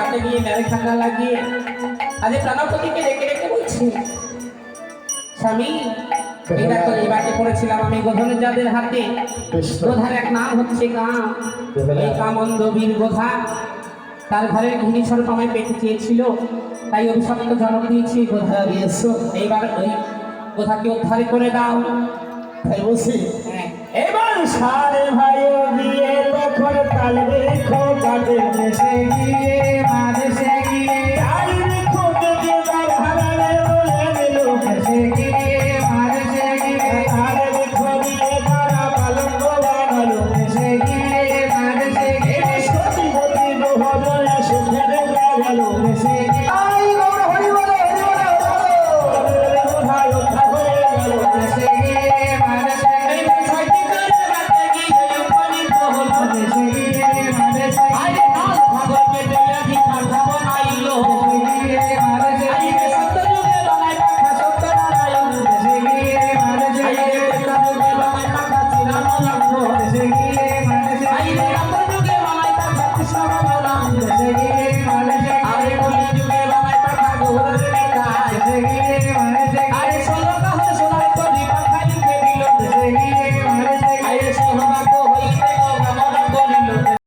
বাটে গিয়ে মেরে খান্না লাগিয়ে আজ প্রাণপতিকে ডেকে ডেকে বলছি স্বামী এই দেখো এই বাটে পড়েছিলাম আমি গোধন হাতে। গোধার এক নাম হচ্ছে কাম। এই বীর গোধা তার ঘরের ঘিনি স্বরূপ আমায় পেতে চেয়েছিল তাই অভিশপ্ত জনক দিয়েছি গোধা। দিয়েছ। এইবার ওই গোধাকে উদ্ধার করে দাও। তাই বলছি হ্যাঁ। এবার সারে ভাই দিয়ে তখন তাল দেখো তাদের দেশে গিয়ে মাদেশে গিয়ে তাল দেখো তার হারালে বলে দিল দেশে গিয়ে। Thank you.